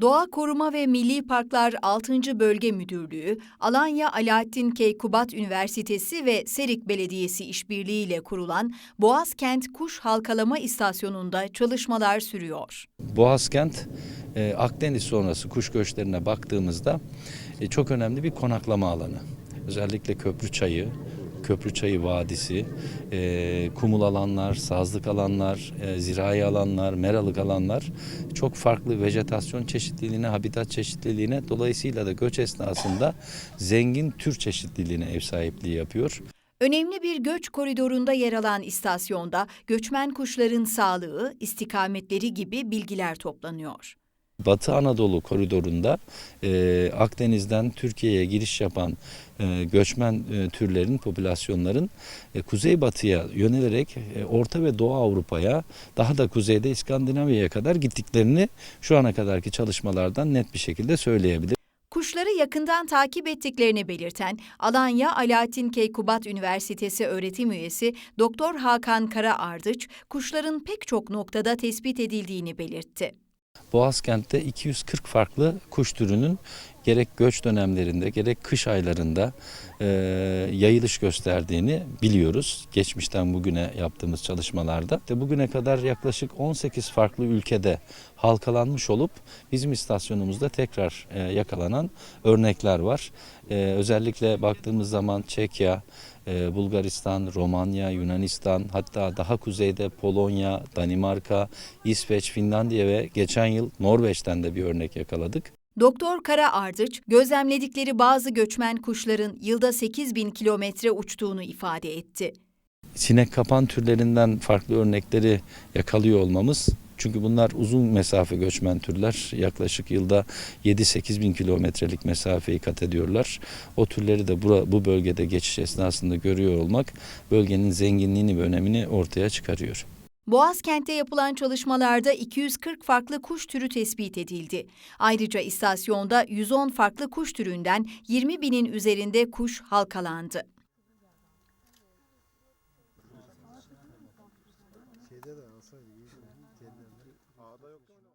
Doğa Koruma ve Milli Parklar 6. Bölge Müdürlüğü, Alanya Alaaddin Keykubat Üniversitesi ve Serik Belediyesi işbirliğiyle kurulan Boğazkent Kuş Halkalama İstasyonu'nda çalışmalar sürüyor. Boğazkent e, Akdeniz sonrası kuş göçlerine baktığımızda e, çok önemli bir konaklama alanı. Özellikle Köprüçayı, Köprüçayı Vadisi, e, kumul alanlar, sazlık alanlar, e, zirai alanlar, meralık alanlar çok farklı vejetasyon çeşitliliğine, habitat çeşitliliğine dolayısıyla da göç esnasında zengin tür çeşitliliğine ev sahipliği yapıyor. Önemli bir göç koridorunda yer alan istasyonda göçmen kuşların sağlığı, istikametleri gibi bilgiler toplanıyor. Batı Anadolu koridorunda e, Akdeniz'den Türkiye'ye giriş yapan e, göçmen e, türlerin, popülasyonların e, kuzeybatıya yönelerek e, Orta ve Doğu Avrupa'ya daha da kuzeyde İskandinavya'ya kadar gittiklerini şu ana kadarki çalışmalardan net bir şekilde söyleyebiliriz. Kuşları yakından takip ettiklerini belirten Alanya Alaaddin Keykubat Üniversitesi öğretim üyesi Doktor Hakan Kara Ardıç, kuşların pek çok noktada tespit edildiğini belirtti. Boğazkent'te 240 farklı kuş türünün gerek göç dönemlerinde gerek kış aylarında e, yayılış gösterdiğini biliyoruz. Geçmişten bugüne yaptığımız çalışmalarda. De bugüne kadar yaklaşık 18 farklı ülkede halkalanmış olup bizim istasyonumuzda tekrar e, yakalanan örnekler var. E, özellikle baktığımız zaman Çekya, e, Bulgaristan, Romanya, Yunanistan hatta daha kuzeyde Polonya, Danimarka, İsveç, Finlandiya ve geçen yıl Norveç'ten de bir örnek yakaladık. Doktor Kara Ardıç, gözlemledikleri bazı göçmen kuşların yılda 8 bin kilometre uçtuğunu ifade etti. Sinek kapan türlerinden farklı örnekleri yakalıyor olmamız çünkü bunlar uzun mesafe göçmen türler. Yaklaşık yılda 7-8 bin kilometrelik mesafeyi kat ediyorlar. O türleri de bura, bu bölgede geçiş esnasında görüyor olmak bölgenin zenginliğini ve önemini ortaya çıkarıyor. Boğazkent'te yapılan çalışmalarda 240 farklı kuş türü tespit edildi. Ayrıca istasyonda 110 farklı kuş türünden 20 binin üzerinde kuş halkalandı.